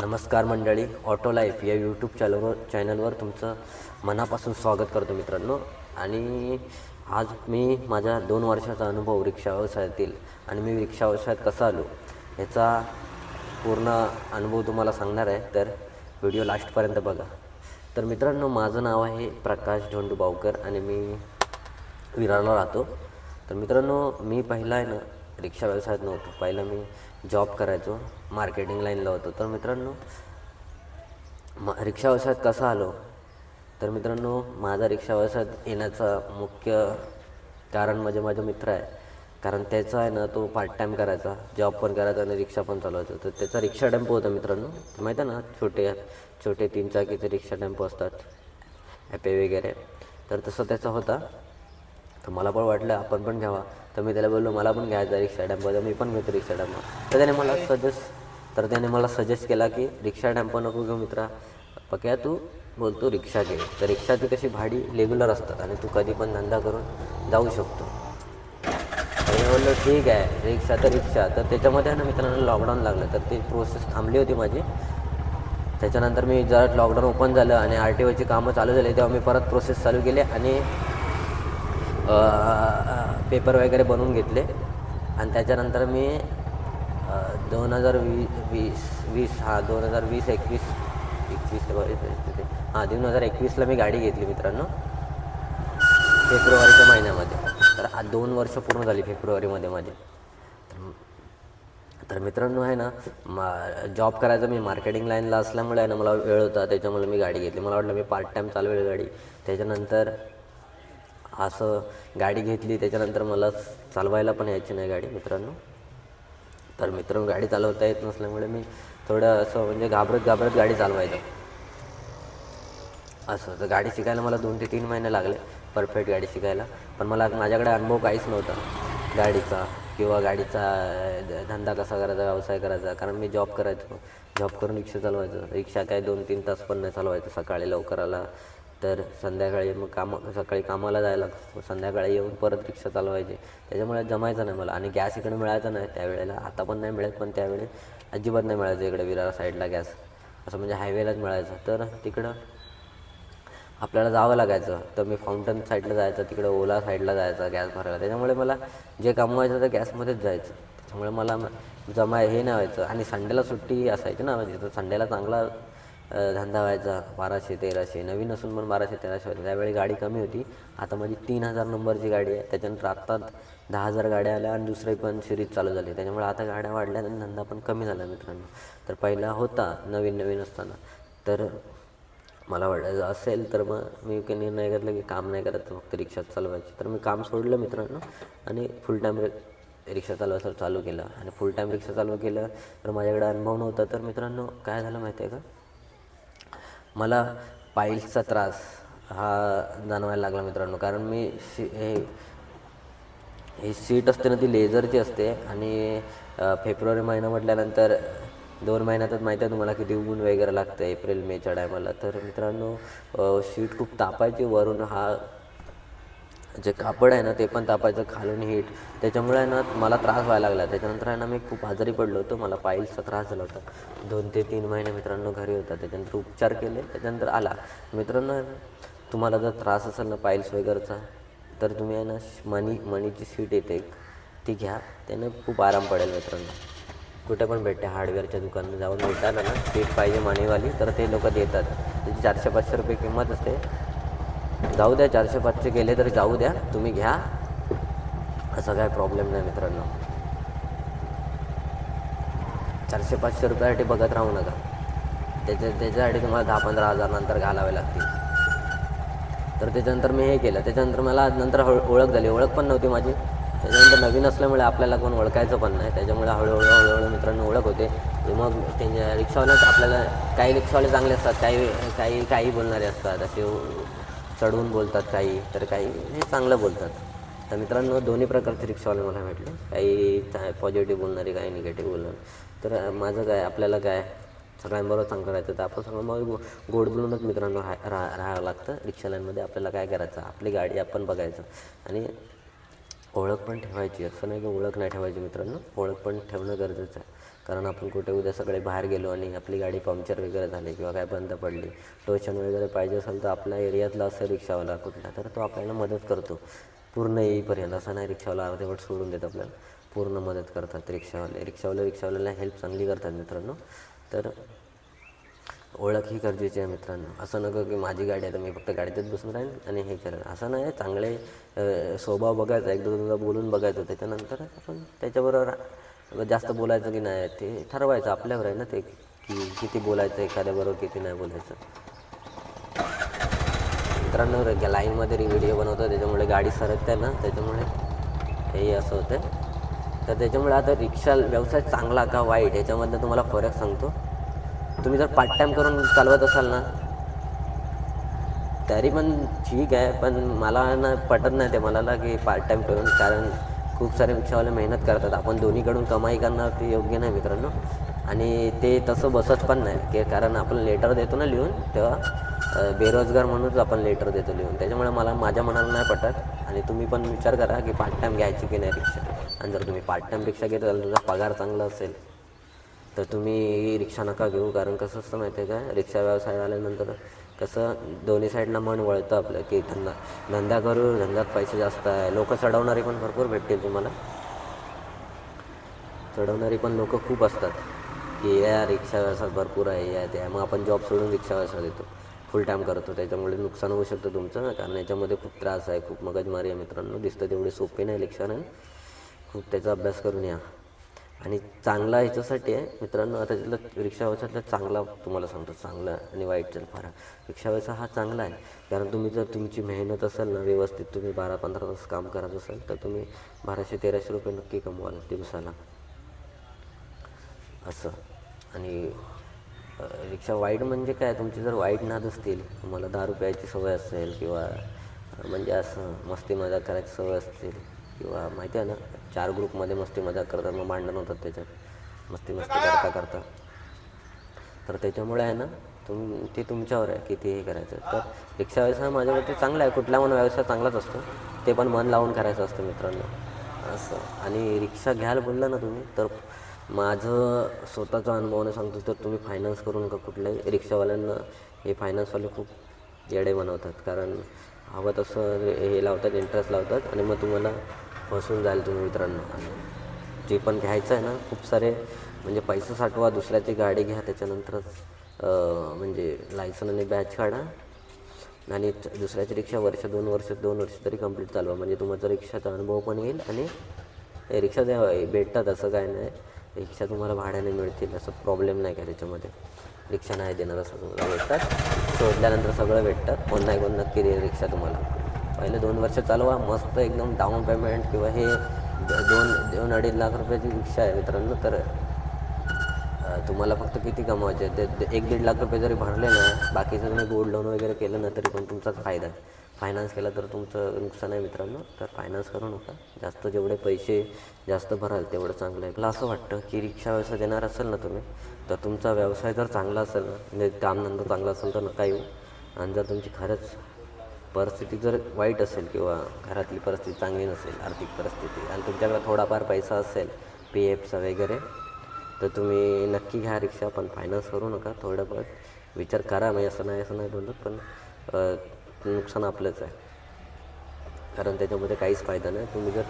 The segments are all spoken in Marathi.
नमस्कार मंडळी ऑटो लाईफ या यूट्यूब चॅनलवर चॅनलवर तुमचं मनापासून स्वागत करतो मित्रांनो. आणि आज मी माझ्या दोन वर्षाचा अनुभव रिक्षा व्यवसायातील आणि मी रिक्षा व्यवसायात कसा आलो ह्याचा पूर्ण अनुभव तुम्हाला सांगणार आहे. तर व्हिडिओ लास्टपर्यंत बघा. तर मित्रांनो माझं नाव आहे प्रकाश झोंडू बावकर आणि मी विरारला राहतो. तर मित्रांनो मी पहिला आहे ना रिक्षा व्यवसायात नव्हतो. पहिला मी जॉब करायचो मार्केटिंग लाईनला होतो. तर मित्रांनो म रिक्षा व्यवसायात कसा आलो? तर मित्रांनो माझा रिक्षा व्यवसायात येण्याचा मुख्य कारण म्हणजे माझा मित्र आहे. कारण त्याचा आहे ना तो पार्ट टाईम करायचा जॉब पण करायचा आणि रिक्षा पण चालवायचा. तर त्याचा रिक्षा टेम्पो होता मित्रांनो. माहीत आहे ना छोटे छोटे तीन चाकीचे रिक्षा टेम्पो असतात ॲपे वगैरे. तर तसं त्याचा होता. तर मला पण वाटलं आपण पण घ्यावा. तर मी त्याला बोललो मला पण घ्यायचा रिक्षा टॅम्पो तर मी पण घेतो रिक्षा टॅम्पो तर त्याने मला सजेस्ट तर त्याने मला सजेस्ट केला की रिक्षा टॅम्पो नको घेऊ मित्रा. पक्या तू बोलतो रिक्षा घे. तर रिक्षाची कशी भाडी रेग्युलर असतात आणि तू कधी पण धंदा करून जाऊ शकतो. तर मी बोललो ठीक आहे रिक्षा तर रिक्षा. तर त्याच्यामध्ये आहे ना मित्रांनो लॉकडाऊन लागलं. तर ती प्रोसेस थांबली होती माझी. त्याच्यानंतर मी जरा लॉकडाऊन ओपन झालं आणि आर टी ओची कामं चालू झाली. तेव्हा मी परत प्रोसेस चालू केली आणि पेपर वगैरे बनवून घेतले. आणि त्याच्यानंतर मी दोन हजार वी वीस वीस हां दोन हजार वीस एकवीस एकवीस हां दोन हजार एकवीसला मी गाडी घेतली मित्रांनो. फेब्रुवारीच्या महिन्यामध्ये. तर आज दोन वर्ष पूर्ण झाली फेब्रुवारीमध्ये माझे. तर तर मित्रांनो आहे ना मा जॉब करायचा मी मार्केटिंग लाईनला असल्यामुळे आहे ना मला वेळ होता त्याच्यामुळे मी गाडी घेतली. मला वाटलं मी पार्ट टाईम चालवेल गाडी. त्याच्यानंतर असं गाडी घेतली त्याच्यानंतर मला चालवायला पण यायची नाही गाडी मित्रांनो. तर मित्रांनो गाडी चालवता येत नसल्यामुळे मी थोडं असं म्हणजे घाबरत घाबरत गाडी चालवायचं. असं तर गाडी शिकायला मला दोन ते तीन महिने लागले परफेक्ट गाडी शिकायला. पण मला माझ्याकडे अनुभव काहीच नव्हता गाडीचा किंवा गाडीचा धंदा कसा करायचा व्यवसाय करायचा. कारण मी जॉब करायचो. जॉब करून रिक्षा चालवायचं. रिक्षा काय दोन तीन तास पण नाही चालवायचं. सकाळी लवकर आला तर संध्याकाळी मग कामं सकाळी कामाला जायला संध्याकाळी येऊन परत रिक्षा चालवायची. त्याच्यामुळे जमायचं नाही मला. आणि गॅस इकडे मिळायचा नाही. त्यावेळेला आता पण नाही मिळत पण त्यावेळी अजिबात नाही मिळायचं इकडे विरार साईडला गॅस असं म्हणजे हायवेलाच मिळायचं. तर तिकडं आपल्याला जावं लागायचं. तर मी फाउंटन साईडला जायचं तिकडं ओला साईडला जायचं गॅस भरायला. त्याच्यामुळे मला जे कमवायचं तर गॅसमध्येच जायचं. त्याच्यामुळे मला जमा हे नाही व्हायचं. आणि संडेला सुट्टी असायची ना. म्हणजे तर संडेला चांगला धंदा व्हायचा बाराशे तेराशे. नवीन असून पण बाराशे तेराशे होते. त्यावेळी गाडी कमी होती. आता माझी तीन हजार नंबरची गाडी आहे. त्याच्यानंतर आत्ता दहा हजार गाड्या आल्या आणि दुसरी पण सिरीज चालू झाली. त्याच्यामुळे आता गाड्या वाढल्या आणि धंदा पण कमी झाला मित्रांनो. तर पहिला होता नवीन नवीन असताना. तर मला वाटायचं असेल तर मग मी काही निर्णय घेतला की काम नाही करत फक्त रिक्षाच चालवायची. तर मी काम सोडलं मित्रांनो आणि फुल टाईम रिक्षा चालवायचं चालू केलं. आणि फुल टाईम रिक्षा चालू केलं तर माझ्याकडे अनुभव नव्हता. तर मित्रांनो काय झालं माहिती आहे का? मला पाईल्सचा त्रास हा जाणवायला लागला मित्रांनो. कारण मी शी हे ही सीट असते ना ती लेझरची असते आणि फेब्रुवारी महिना म्हटल्यानंतर दोन महिन्यातच माहिती आहे तुम्हाला किती ऊन वगैरे लागतं एप्रिल मेच्या टायमाला. तर मित्रांनो शीट खूप तापायची वरून हा जे कापड आहे ना ते पण तापायचं खालून हीट त्याच्यामुळे आहे ना मला त्रास व्हायला लागला. त्याच्यानंतर आहे ना मी खूप आजारी पडलो होतो. मला पाईल्सचा त्रास झाला होता. दोन ते तीन महिने मित्रांनो घरी होता. त्याच्यानंतर उपचार केले. त्याच्यानंतर आला. मित्रांनो तुम्हाला जर त्रास असेल ना पाईल्स वगैरेचा तर तुम्ही आहे ना मनी मनीची सीट येते. ती घ्या. त्याने खूप आराम पडेल मित्रांनो. कुठे पण भेटते. हार्डवेअरच्या दुकानात जाऊन भेटायला ना सीट पाहिजे मनीवाली तर ते लोक देतात. त्याची चारशे पाचशे रुपये किंमत असते. जाऊ द्या चारशे पाचशे गेले तर जाऊ द्या. तुम्ही घ्या. असं काय प्रॉब्लेम नाही मित्रांनो. चारशे पाचशे रुपयासाठी बघत राहू नका. त्याच्या त्याच्यासाठी तुम्हाला दहा पंधरा हजार नंतर घालावे लागतील. तर त्याच्यानंतर मी हे केलं. त्याच्यानंतर मला नंतर हळ ओळख झाली. ओळख पण नव्हती माझी. त्याच्यानंतर नवीन असल्यामुळे आपल्याला कोण ओळखायचं पण नाही. त्याच्यामुळे हळूहळू हळूहळू मित्रांनो ओळख होते. मग त्यांच्या रिक्षावाल्याच आपल्याला काही रिक्षावाले चांगले असतात काही काही काही बोलणारे असतात. असे चढवून बोलतात काही तर काही हे चांगलं बोलतात. तर मित्रांनो दोन्ही प्रकारचे रिक्षावाले मला भेटले. काही पॉझिटिव्ह बोलणारे काही निगेटिव्ह बोलणारे. तर माझं काय आपल्याला काय सगळ्यांबरोबर चांगलं राहायचं तर आपण सगळं मग गोड बोलूनच मित्रांनो राहा राहा राहावं लागतं. रिक्षा लाईनमध्ये आपल्याला काय करायचं आपली गाडी आपण बघायचं. आणि ओळख पण ठेवायची असं नाही की ओळख नाही ठेवायची मित्रांनो. ओळख पण ठेवणं गरजेचं आहे. कारण आपण कुठे उद्या सगळे बाहेर गेलो आणि आपली गाडी पंक्चर वगैरे झाली किंवा काय बंद पडली टोशन वगैरे पाहिजे असेल तर आपल्या एरियातला असेल रिक्षावाला कुठला तर तो आपल्याला मदत करतो. पूर्ण येईपर्यंत असं नाही रिक्षावाला अर्धवट सोडून देत आपल्याला. पूर्ण मदत करतात रिक्षावाले. रिक्षावाले रिक्षावाल्याला हेल्प चांगली करतात मित्रांनो. तर ओळख ही गरजेची आहे मित्रांनो. असं नको की माझी गाडी आहे तर मी फक्त गाडीतच बसून राहीन आणि हे करेन असं नाही चांगले स्वभाव बघायचा. एकदा दोनदा बोलून बघायचं. त्याच्यानंतर आपण त्याच्याबरोबर जास्त बोलायचं की नाही ते ठरवायचं. आपल्यावर आहे ना ते की किती बोलायचं एखाद्याबरोबर किती नाही बोलायचं. मित्रांनो रे- लाईनमध्ये व्हिडिओ बनवतो. त्याच्यामुळे गाडी सरकते ना त्याच्यामुळे हेही असं होतं तर त्याच्यामुळे आता रिक्षा व्यवसाय चांगला का वाईट? याच्यामधनं तुम्हाला फरक सांगतो. तुम्ही जर पार्ट टाईम करून चालवत असाल ना तरी पण ठीक आहे. पण मला ना पटत नाही ते मला की पार्ट टाईम करून. कारण खूप सारे रिक्षावाले मेहनत करतात. आपण दोन्हीकडून कमाई करणार ते योग्य नाही मित्रांनो. आणि ते तसं बसत पण नाही की कारण आपण लेटर देतो ना लिहून तेव्हा बेरोजगार म्हणूनच आपण लेटर देतो लिहून. त्याच्यामुळे मला माझ्या मनाला नाही पटत. आणि तुम्ही पण विचार करा की पार्ट टाईम घ्यायची की नाही रिक्षा. आणि जर तुम्ही पार्ट टाईम रिक्षा घेत असाल तुमचा पगार चांगला असेल. तर तुम्ही रिक्षा नका घेऊ कारण कसं असतं माहिती आहे का? रिक्षा व्यवसाय आल्यानंतर कसं दोन्ही साईडनं मन वळतं आपलं की धंदा धंदा करू धंद्यात पैसे जास्त आहे. लोक चढवणारे पण भरपूर भेटतील तुम्हाला. चढवणारी पण लोक खूप असतात की या रिक्षा व्यवसाय भरपूर आहे या त्या. मग आपण जॉब सोडून रिक्षा व्यवसाय देतो फुल टाईम करतो. त्याच्यामुळे नुकसान होऊ शकतं तुमचं कारण याच्यामध्ये खूप त्रास आहे खूप मगजमारी आहे मित्रांनो. दिसतं तेवढे सोपे नाही रिक्षा नाही. खूप त्याचा अभ्यास करून या. आणि चांगला ह्याच्यासाठी आहे. मित्रांनो आता तिथलं रिक्षा चांगला तुम्हाला सांगतो चांगला आणि वाईटचा फरक रिक्षा हा चांगला आहे. कारण तुम्ही जर तुमची मेहनत असेल ना व्यवस्थित तुम्ही बारा पंधरा तास काम करत असाल तर तुम्ही बाराशे तेराशे रुपये नक्की कमवाल दिवसाला. असं. आणि रिक्षा वाईट म्हणजे काय? तुमची जर वाईट नाद असतील तुम्हाला दारू प्यायची सवय असेल किंवा म्हणजे असं मस्ती मजा करायची सवय असतील किंवा माहिती आहे ना चार ग्रुपमध्ये मस्ती मजा करतात मग भांडण होतात त्याच्यात. मस्ती मस्ती करता करता. तर त्याच्यामुळे आहे ना तुम ते तुमच्यावर आहे किती हे करायचं. तर रिक्षा व्यवसाय माझ्या मते चांगला आहे कुठला पण व्यवसाय चांगलाच असतो. ते पण मन लावून करायचं असतं मित्रांनो. असं. आणि रिक्षा घ्यायला बोललं ना तुम्ही तर माझं स्वतःचा अनुभवाने सांगतो तर तुम्ही फायनान्स करू नका कुठल्याही रिक्षावाल्यांना हे फायनान्सवाले खूप येडे बनवतात. कारण हवं तसं हे लावतात इंटरेस्ट लावतात. आणि मग तुम्हाला फसून जाईल तुम्ही मित्रांनो. आणि जे पण घ्यायचं आहे ना खूप सारे म्हणजे पैसे साठवा दुसऱ्याची गाडी घ्या त्याच्यानंतरच म्हणजे लायसन आणि बॅच काढा. आणि दुसऱ्याची रिक्षा वर्ष दोन वर्ष दोन वर्ष तरी कंप्लीट चालवा. म्हणजे तुमचा रिक्षाचा अनुभव पण येईल आणि रिक्षा द्या भेटतात असं काय नाही. रिक्षा तुम्हाला भाड्याने मिळतील असं प्रॉब्लेम नाही काय त्याच्यामध्ये. रिक्षा नाही देणार असं तुम्हाला भेटतात. शोधल्यानंतर सगळं भेटतात. कोण नाही कोण नक्की देईल रिक्षा तुम्हाला. पहिले दोन वर्ष चालवा मस्त एकदम डाऊन पेमेंट किंवा हे दोन दोन अडीच लाख रुपयाची रिक्षा आहे मित्रांनो. तर तुम्हाला फक्त किती कमवायचे ते ते एक दीड लाख रुपये जरी भरले ना बाकीचं तुम्ही गोल्ड लोन वगैरे केलं ना तरी पण तुमचाच फायदा आहे. फायनान्स केला तर तुमचं नुकसान आहे मित्रांनो. तर फायनान्स करू नका. जास्त जेवढे पैसे जास्त भराल तेवढं चांगलं आहे. मला असं वाटतं की रिक्षा व्यवसाय देणार असेल ना तुम्ही तर तुमचा व्यवसाय जर चांगला असेल ना म्हणजे कामधंदा चांगला असेल तर नका येऊ. आणि जर तुमची खरंच परिस्थिती जर वाईट असेल किंवा घरातली परिस्थिती चांगली नसेल आर्थिक परिस्थिती आणि तुमच्याकडे थोडाफार पैसा असेल पी एफचा वगैरे तर तुम्ही नक्की घ्या रिक्षा पण फायनान्स करू नका. थोडं बहुत विचार करा म्हणजे असं नाही असं नाही बोलत पण नुकसान आपलंच आहे. कारण त्याच्यामध्ये काहीच फायदा नाही. तुम्ही जर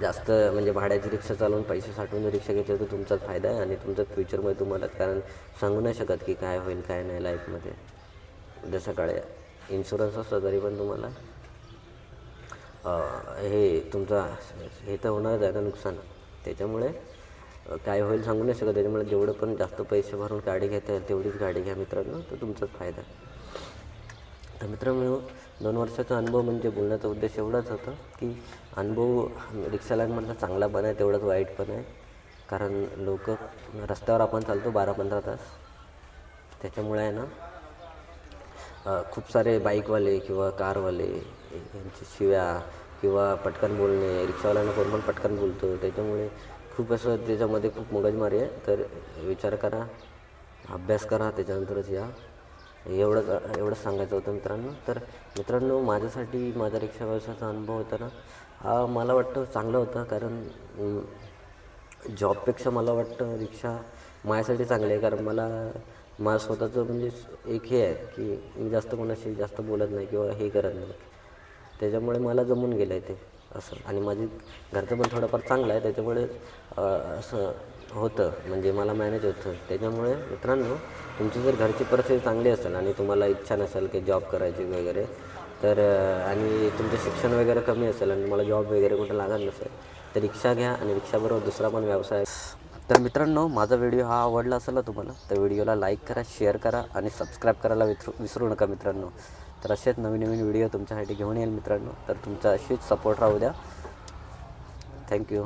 जास्त म्हणजे भाड्याची रिक्षा चालवून पैसे साठवून जर रिक्षा घेतली तर तुमचाच फायदा आहे आणि तुमचं फ्युचरमध्ये तुम्हाला कारण सांगू नाही शकत की काय होईल काय नाही लाईफमध्ये जसं सकाळी इन्शुरन्स असला तरी पण तुम्हाला हे तुमचा हे तर होणारच आहे ना नुकसान. त्याच्यामुळे काय होईल सांगू नाही शकत. त्याच्यामुळे जेवढं पण जास्त पैसे भरून गाडी घेता येईल तेवढीच गाडी घ्या मित्रांनो. तर तुमचाच फायदा. आहे तर मित्रांनो दोन वर्षाचा अनुभव म्हणजे बोलण्याचा उद्देश एवढाच होता की अनुभव रिक्षालांमधला चांगला पण आहे तेवढाच वाईट पण आहे. कारण लोक रस्त्यावर आपण चालतो बारा पंधरा तास. त्याच्यामुळे आहे ना खूप सारे बाईकवाले किंवा कारवाले यांची शिव्या किंवा पटकन बोलणे रिक्षावाल्यांना कोण पण पटकन बोलतो त्याच्यामुळे खूप असं त्याच्यामध्ये खूप मगजमारी आहे. तर विचार करा अभ्यास करा त्याच्यानंतरच या. एवढंच एवढंच सांगायचं होतं मित्रांनो. तर मित्रांनो माझ्यासाठी माझा रिक्षा व्यवसायाचा अनुभव होता ना हा मला वाटतं चांगला होता कारण जॉबपेक्षा मला वाटतं रिक्षा माझ्यासाठी चांगली आहे कारण मला माझं स्वतःचं म्हणजे एक हे आहे की मी जास्त कोणाशी जास्त बोलत नाही किंवा हे करत नाही. त्याच्यामुळे मला जमून गेलं आहे ते असं. आणि माझी घरचं पण थोडंफार चांगलं आहे. त्याच्यामुळे असं होतं. म्हणजे मला मॅनेज होतं. त्याच्यामुळे मित्रांनो तुमची जर घरची परिस्थिती चांगली असेल आणि तुम्हाला इच्छा नसेल की जॉब करायची वगैरे तर आणि तुमचं शिक्षण वगैरे कमी असेल आणि मला जॉब वगैरे कुठं लागत नसेल तर रिक्षा घ्या आणि रिक्षाबरोबर दुसरा पण व्यवसाय तर मित्रांनो माझा व्हिडिओ हा आवडला असेल ना तुम्हाला तर व्हिडिओला लाईक करा शेअर करा आणि सबस्क्राईब करायला विसरू विसरू नका मित्रांनो. तर असेच नवीन नवीन व्हिडिओ तुमच्यासाठी घेऊन येईल मित्रांनो. तर तुमचा अशीच सपोर्ट राहू द्या. थँक्यू